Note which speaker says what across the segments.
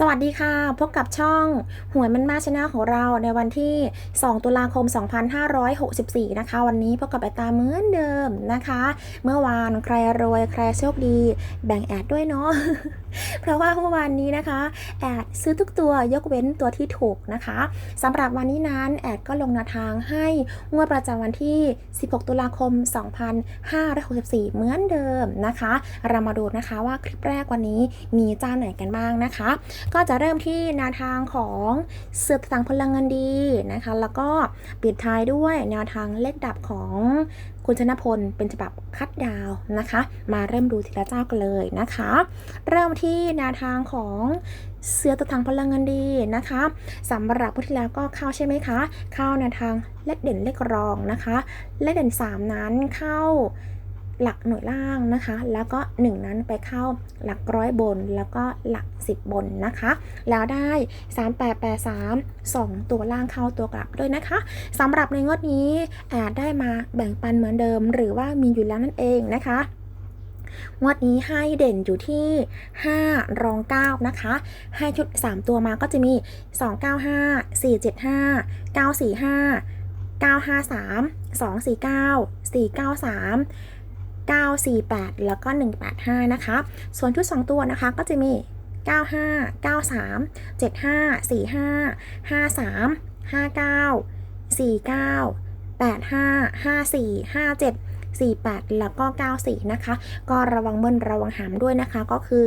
Speaker 1: สวัสดีค่ะ พบกับช่องหวยมันมาชนะของเราในวันที่ 2 ตุลาคม 2564 นะคะ วันนี้พบกับไอตาเหมือนเดิมนะคะ เมื่อวานใครรวยใครโชคดี แบ่งแอดด้วยเนาะ เพราะว่าเมื่อวานนี้นะคะแอดซื้อทุกตัวยกเว้นตัวที่ถูกนะคะสำหรับวันนี้นั้นแอดก็ลงนวทางให้งวดประจำวันที่ 16 ตุลาคม 2564 เหมือนเดิมนะคะ เรามาดูนะคะว่าคลิปแรกวันนี้มีเจ้าไหนกันบ้างนะคะ ก็จะเริ่มที่แนวทางของเสือต่างพลังงานดีนะคะ แล้วก็ปิดท้ายด้วยแนวทางเลขดับของ คุณชนพลเป็นฉบับคัดดาวนะคะ มาเริ่มดูทีละเจ้ากันเลยนะคะ เริ่มที่แนวทางของเสือตัวทางพลังงานดีนะคะสำหรับพุทธิแล้วก็เข้าใช่ไหมคะ เข้าแนวทางเลขเด่นเลขรองนะคะ เลขเด่น 3 นั้นเข้า หลักหน่วยล่างนะคะ แล้วก็ 1 นั้นไปเข้าหลักร้อยบน แล้วก็หลัก 10 บนนะคะ แล้วได้ 3883 2 ตัวล่างเข้าตัวกลับด้วยนะคะสำหรับในงวดนี้อาจได้มาแบ่งปันเหมือนเดิม หรือว่ามีอยู่แล้วนั่นเองนะคะงวดนี้ให้เด่นอยู่ที่ 5 รอง 9 นะคะ ให้ชุด 3 ตัวมาก็จะมี 295 475 945 953 249 493 948 แล้วก็ 185 นะคะ ส่วนชุด 2 ตัวนะคะก็จะมี 95 93 75 45 53 59 49 85 54 57 48 แล้วก็ 94 นะคะ ก็ระวังเบิ้ลระวังหามด้วยนะคะ ก็คือ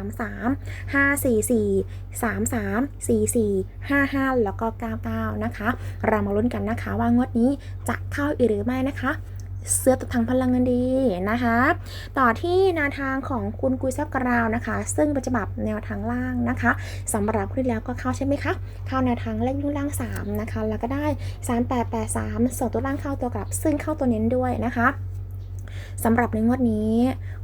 Speaker 1: 933 544 33 44 55 แล้วก็ 99 นะคะ เรามาลุ้นกันนะคะว่างวดนี้จะเข้าหรือไม่นะคะ เสื้อตัวทางพลังงานดีนะคะ ต่อที่แนวทางของคุณกุยซักกราวนะคะ ซึ่งเป็นฉบับแนวทางล่างนะคะสำหรับที่แล้วก็เข้าใช่ไหมคะเข้าแนวทางเลขวิ่งล่าง 3 นะคะ แล้วก็ได้ 3883ส่วนตัวล่างเข้าตัวกลับ ซึ่งเข้าตัวเน้นด้วยนะคะสำหรับในงวดนี้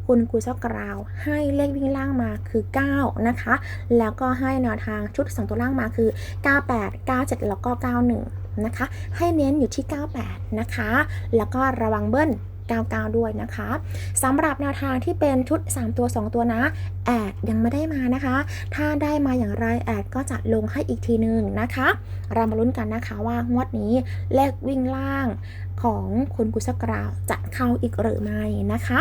Speaker 1: คุณกุยซักกราว ให้เลขวิ่งล่างมาคือ 9 นะคะ แล้วก็ให้แนวทางชุด 2 ตัวล่างมาคือ 98 97 แล้วก็ 91 นะคะ ให้เน้นอยู่ที่ 98 นะคะ แล้วก็ระวังเบิ้ล99 ด้วยนะคะสำหรับแนวทางที่เป็นชุด 3 ตัว 2 ตัวนะ แอดยังไม่ได้มานะคะ ถ้าได้มาอย่างไรแอดก็จะลงให้อีกทีหนึ่งนะคะ เรามาลุ้นกันนะคะว่างวดนี้เลขวิ่งล่างของคุณกุศกราวจะเข้าอีกหรือไม่นะคะ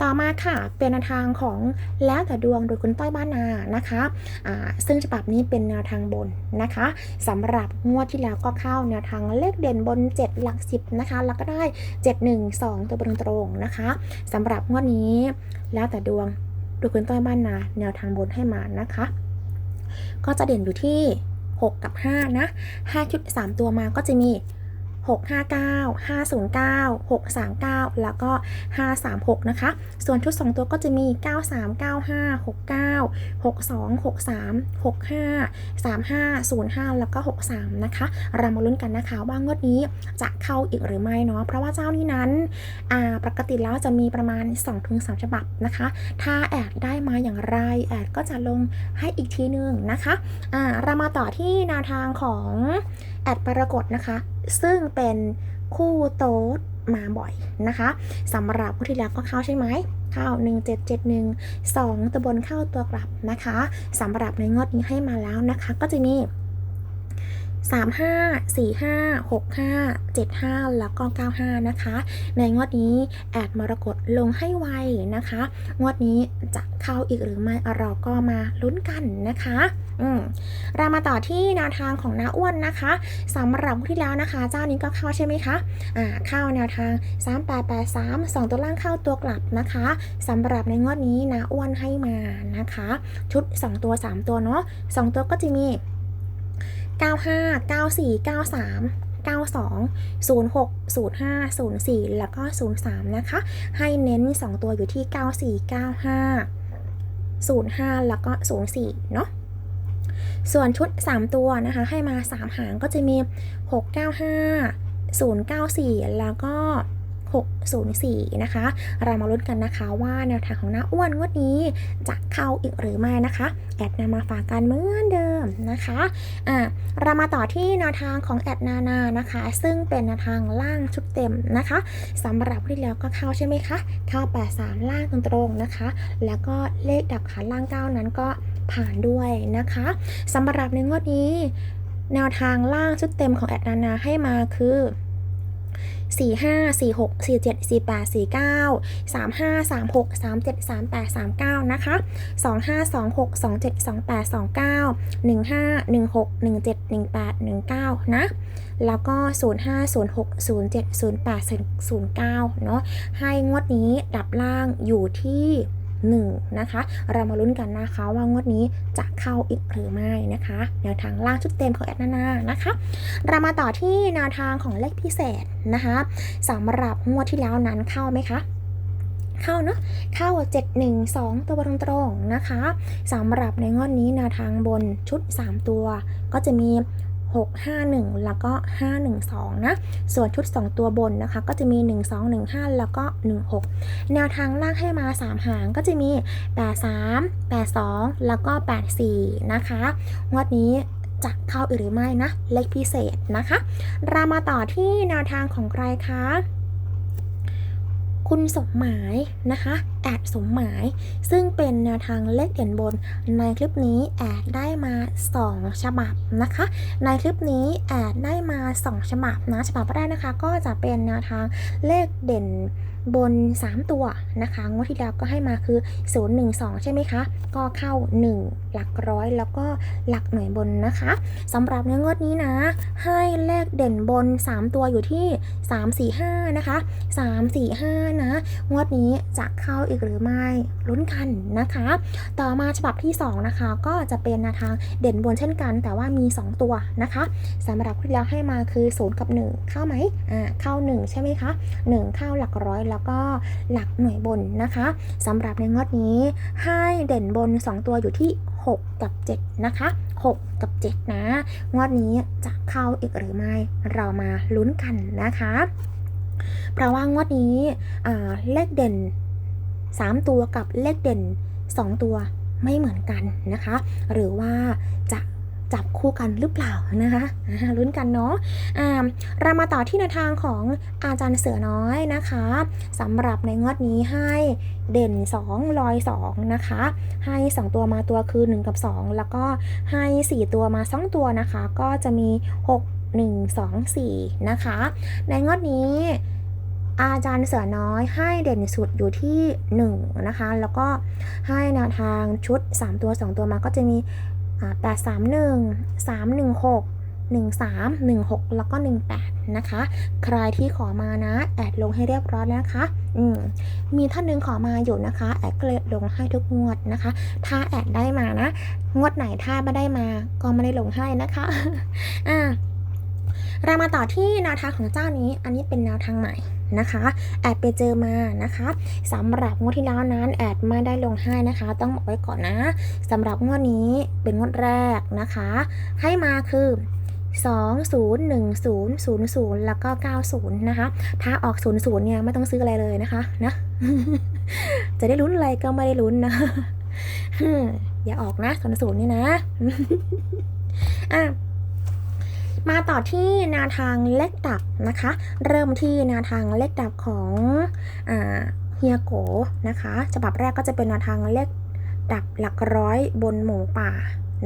Speaker 1: ต่อมาค่ะเป็นแนวทางของแล้วแต่ดวงโดยคุณต้อยบ้านนานะคะอ่าซึ่งฉบับนี้เป็นแนวทางบนนะคะสำหรับงวดที่แล้วก็เข้าแนวทางเลขเด่นบน 7 หลัก 10 นะคะ แล้วก็ได้ 7 1 2 ตัวบนตรงๆนะคะสำหรับงวดนี้แล้วแต่ดวง โดยคุณต้อยบ้านนาแนวทางบนให้มานะคะ ก็จะเด่นอยู่ที่ 6 กับ 5 นะ 5 ชุด 3 ตัวมาก็จะมี 659 509 639 แล้วก็ 536 นะคะ ส่วนชุด 2 ตัวก็จะมี 9395 69 62 63 65 35 05 แล้วก็ 63 นะคะ เรามาลุ้นกันนะคะว่างวดนี้จะเข้าอีกหรือไม่เนาะ เพราะว่าเจ้านี้นั้นอ่าปกติแล้วจะมีประมาณ 2-3 ฉบับนะคะ ถ้าแอดได้มาอย่างไร แอดก็จะลงให้อีกทีนึงนะคะอ่าเรามาต่อที่แนวทางของ แอดปรากฏนะคะ ซึ่งเป็นคู่โต๊ดมาบ่อยนะคะสำหรับผู้ที่แล้วก็เข้าใช่ไหมเข้า1771 2ตัวบนเข้าตัวกลับนะคะสำหรับในงวดนี้ให้มาแล้วนะคะ ก็จะมี 35 45 65 75 แล้วก็ 95 นะคะ ในงวดนี้แอดมรกตลงให้ไวนะคะ งวดนี้จะเข้าอีกหรือไม่เราก็มาลุ้นกันนะคะ อืมเรามาต่อที่แนวทางของน้าอ้วนนะคะสำหรับที่แล้วนะคะ เจ้านี้ก็เข้าใช่ไหมคะอ่าเข้าแนวทาง 3883 2 ตัวล่างเข้าตัวกลับนะคะสำหรับในงวดนี้น้าอ้วนให้มานะคะ ชุด 2 ตัว 3 ตัวเนาะ2ตัวก็จะมี 95 94 93 92 06 05 04 แล้วก็ 03 นะคะ ให้เน้น 2 ตัวอยู่ที่ 94 95 05 แล้วก็ 04 เนาะ ส่วนชุด 3 ตัวนะคะ ให้มา 3 หางก็จะมี 695 094 แล้วก็ 604 นะคะ เรามาลุ้นกันนะคะว่าแนวทางของน้าอ้วนงวดนี้จะเข้าอีกหรือไม่นะคะ แอดนำมาฝากกันเหมือนเดิมนะคะอ่าเรามาต่อที่แนวทางของแอดนานานะคะ ซึ่งเป็นแนวทางล่างชุดเต็มนะคะสำหรับที่แล้วก็เข้าใช่ไหมคะ เข้า 83 ล่างตรงๆนะคะ แล้วก็เลขดับขาล่าง 9 นั้นก็ ผ่านด้วยนะคะสำหรับในงวดนี้ แนวทางล่างชุดเต็มของแอดนานาให้มาคือ4 5 4 6 4 7 4 8 4 9 3 5 3 6 3 7 3 8 3 9นะคะ2 5 2 6 2 7 2 8 2 9 1 5 1 6 1 7 1 8 1 9นะ แล้วก็0 5 0 6 0 7 0 8 0 9เนาะให้งวดนี้ดับล่างอยู่ที่ 1 นะคะ เรามาลุ้นกันนะคะว่างวดนี้จะเข้าอีกหรือไม่นะคะแนวทางล่างชุดเต็มของแอดนานานะคะ เรามาต่อที่แนวทางของเลขพิเศษนะคะสำหรับงวดที่แล้วนั้นเข้าไหมคะเข้าเนาะเข้า 712 ตัวตรงๆนะคะสำหรับในงวดนี้แนวทางบนชุด 3 ตัว ก็จะมี 651 แล้วก็ 512 นะ ส่วนชุด 2 ตัวบนนะคะ ก็จะมี 1215 แล้วก็ 16 แนวทางล่างให้มา 3 หางก็จะมี 83 82 แล้วก็ 84 นะคะงวดนี้จะเข้าหรือไม่นะ เลขพิเศษนะคะ เรามาต่อที่แนวทางของใครคะ คุณสมหมายนะคะแอดสมหมาย ซึ่งเป็นแนวทางเลขเด่นบนในคลิปนี้แอดได้มา 2 ฉบับนะคะ ในคลิปนี้แอดได้มา 2 ฉบับนะฉบับแรกนะคะ ก็จะเป็นแนวทางเลขเด่น บน 3 ตัวนะคะงวดที่แล้วก็ให้มาคือ 012 ใช่ไหมคะ ก็เข้า 1 หลักร้อยแล้วก็หลักหน่วยบนนะคะสำหรับในงวดนี้นะ ให้เลขเด่นบน 3 ตัวอยู่ที่ 3 4 5 นะคะ 3 4 5 นะ งวดนี้จะเข้าอีกหรือไม่ลุ้นกันนะคะ ต่อมาฉบับที่ 2 นะคะ ก็จะเป็นนวทางเด่นบนเช่นกัน แต่ว่ามี 2 ตัวนะคะสำหรับที่แล้วให้มาคือ 0 กับ 1 เข้าไหมอ่าเข้า 1 ใช่ไหมคะ 1 เข้าหลักร้อยแล้วแล้วก็หลักหน่วยบนนะคะสำหรับในงวดนี้ให้เด่นบน 2 ตัวอยู่ที่ 6 กับ 7 นะคะ 6 กับ 7 นะ งวดนี้จะเข้าอีกหรือไม่เรามาลุ้นกันนะคะ เพราะว่างวดนี้เลขเด่น 3 ตัวกับเลขเด่น 2 ตัวไม่เหมือนกันนะคะ หรือว่าจะ จับคู่กันหรือเปล่านะคะลุ้นกันเนาะเรามาต่อที่แนวทางของอาจารย์เสือน้อยนะคะสำหรับในงวดนี้ให้เด่น 2 ลอย 2 นะคะ ให้ 2 ตัวมาตัวคือ 1 กับ 2 แล้วก็ให้ 4 ตัวมา 2 ตัวนะคะ ก็จะมี 6 1 2 4 นะคะ ในงวดนี้อาจารย์เสือน้อยให้เด่นสุดอยู่ที่ 1 นะคะ แล้วก็ให้แนวทางชุด 3 ตัว 2 ตัวมาก็จะมี อ่า831 316 13 16 แล้วก็ 18 นะคะ ใครที่ขอมานะ แอดลงให้เรียบร้อยแล้วนะคะ อืม มีท่านหนึงขอมาอยู่นะคะ แอดก็เลยลงให้ทุกงวดนะคะ ถ้าแอดได้มานะ งวดไหนถ้าไม่ได้มา ก็ไม่ได้ลงให้นะคะ อ่า เรามาต่อที่แนวทางของเจ้านี้ อันนี้เป็นแนวทางใหม่ นะคะแอดไปเจอมานะคะสำหรับงวดที่แล้วนั้นแอดไม่ได้ลงให้นะคะ ต้องบอกไว้ก่อนนะสำหรับงวดนี้เป็นงวดแรกนะคะ ให้มาคือ2 0 1 0 0 0แล้วก็ 90 นะคะ ถ้าออก 0 0 เนี่ยไม่ต้องซื้ออะไรเลยนะคะนะ จะได้ลุ้นอะไรก็ไม่ได้ลุ้นนะอย่าออกนะ0 0นี่นะอะ มาต่อที่แนวทางเลขดับนะคะ เริ่มที่แนวทางเลขดับของเฮียโกนะคะฉบับแรกก็จะเป็นแนวทางเลขดับหลักร้อยบนหมูป่า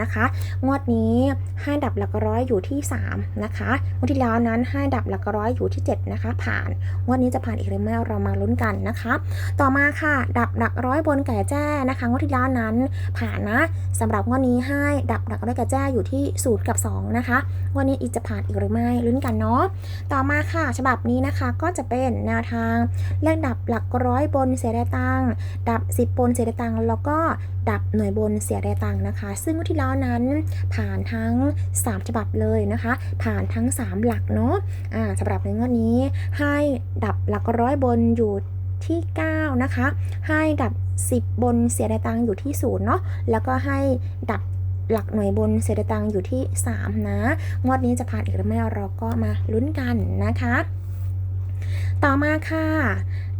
Speaker 1: นะคะ งวดนี้ให้ดับหลักร้อยอยู่ที่ 3 นะคะงวดที่แล้วนั้นให้ดับหลักร้อยอยู่ที่ 7 นะคะ ผ่าน งวดนี้จะผ่านอีกหรือไม่เรามาลุ้นกันนะคะ ต่อมาค่ะ ดับหลักร้อยบนไก่แจ้นะคะ งวดที่แล้วนั้นผ่านนะสำหรับงวดนี้ให้ดับหลักร้อยไก่แจ้อยู่ที่0กับ 2 นะคะ งวันนี้อีกจะผ่านอีกหรือไม่ลุ้นกันเนาะ ต่อมาค่ะ ฉบับนี้นะคะก็จะเป็นแนวทางเลขดับหลักร้อยบนเสียได้ตังดับ 10 บนเสียได้ตังแล้วก็ดับหน่วยบนเสียได้ตังนะคะ ซึ่งงวดที่แล้วนั้น ผ่านทั้ง 3 ฉบับเลยนะคะ ผ่านทั้ง 3 หลักเนาะอ่าสำหรับในงวดนี้ให้ดับหลักร้อยบนอยู่ที่ 9 นะคะ ให้ดับ 10 บนเสียได้ตังอยู่ที่0เนาะแล้วก็ให้ดับหลักหน่วยบนเสียได้ตังอยู่ที่ 3 นะ งวดนี้จะผ่านอีกหรือไม่เราก็มาลุ้นกันนะคะ ต่อมาค่ะ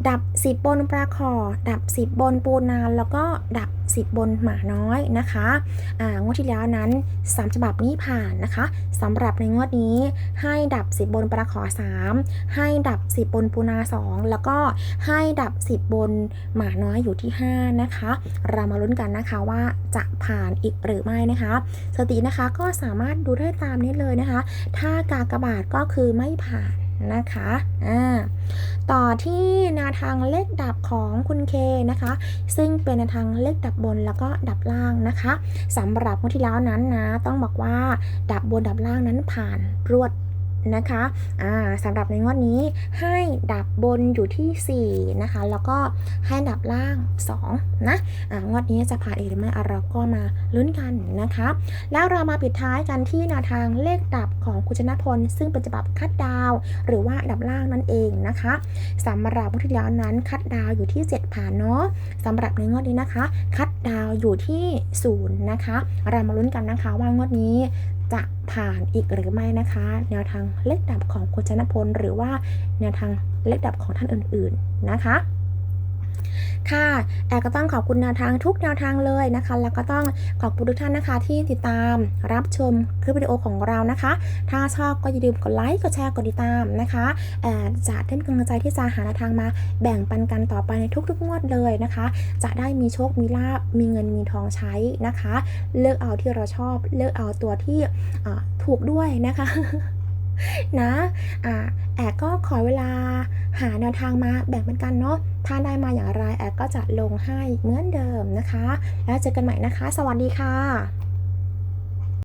Speaker 1: ดับ 10 บนปลาขอดับ 10 บนปูนาแล้วก็ดับ 10 บนหมาน้อยนะคะอ่างวดที่แล้วนั้น 3 ฉบับนี้ผ่านนะคะสำหรับในงวดนี้ให้ดับ 10 บนปลาขอ3 ให้ดับ 10 บนปูนา 2 แล้วก็ให้ดับ 10 บนหมาน้อยอยู่ที่ 5 นะคะ เรามาลุ้นกันนะคะว่าจะผ่านอีกหรือไม่นะคะสตินะคะก็สามารถดูได้ตามนี้เลยนะคะ ถ้ากากบาทก็คือไม่ผ่าน นะคะอ่าต่อที่แนวทางเลขดับของคุณเคนะคะ ซึ่งเป็นแนวทางเลขดับบนแล้วก็ดับล่างนะคะสำหรับงวดที่แล้วนั้นนะต้องบอกว่าดับบนดับล่างนั้นผ่านรวด นะคะอ่าสำหรับในงวดนี้ให้ดับบนอยู่ที่ 4 นะคะ แล้วก็ให้ดับล่าง 2 นะอ่างวดนี้จะผ่านอีกหรือไม่เราก็มาลุ้นกันนะคะ แล้วเรามาปิดท้ายกันที่แนวทางเลขดับของคุณชนะพล ซึ่งเป็นฉบับคัดดาว หรือว่าดับล่างนั่นเองนะคะสำหรับงวดที่แล้วนั้นคัดดาวอยู่ที่ 7 ผ่านเนาะสำหรับในงวดนี้นะคะ คัดดาวอยู่ที่0นะคะเรามาลุ้นกันนะคะว่างวดนี้ จะผ่านอีกหรือไม่นะคะ แนวทางเลขดับของคุณชนะพลหรือว่าแนวทางเลขดับของท่านอื่น ๆนะคะ ค่ะแอร์ก็ต้องขอบคุณแนวทางทุกแนวทางเลยนะคะ แล้วก็ต้องขอบคุณทุกท่านนะคะ ที่ติดตามรับชมคลิปวิดีโอของเรานะคะ ถ้าชอบก็อย่าลืมกดไลค์กดแชร์กดติดตามนะคะแอร์จะได้เป็นกำลังใจที่จะหาแนวทางมาแบ่งปันกันต่อไปในทุกๆงวดเลยนะคะ จะได้มีโชคมีลาบมีเงินมีทองใช้นะคะ เลือกเอาที่เราชอบ เลือกเอาตัวที่ถูกด้วยนะคะ นะอ่าแอกก็ขอเวลาหาแนวทางมาแบ่งปันกันเนาะถ้าได้มาอย่างไรแอกก็จะลงให้เหมือนเดิมนะคะ แล้วเจอกันใหม่นะคะ สวัสดีค่ะ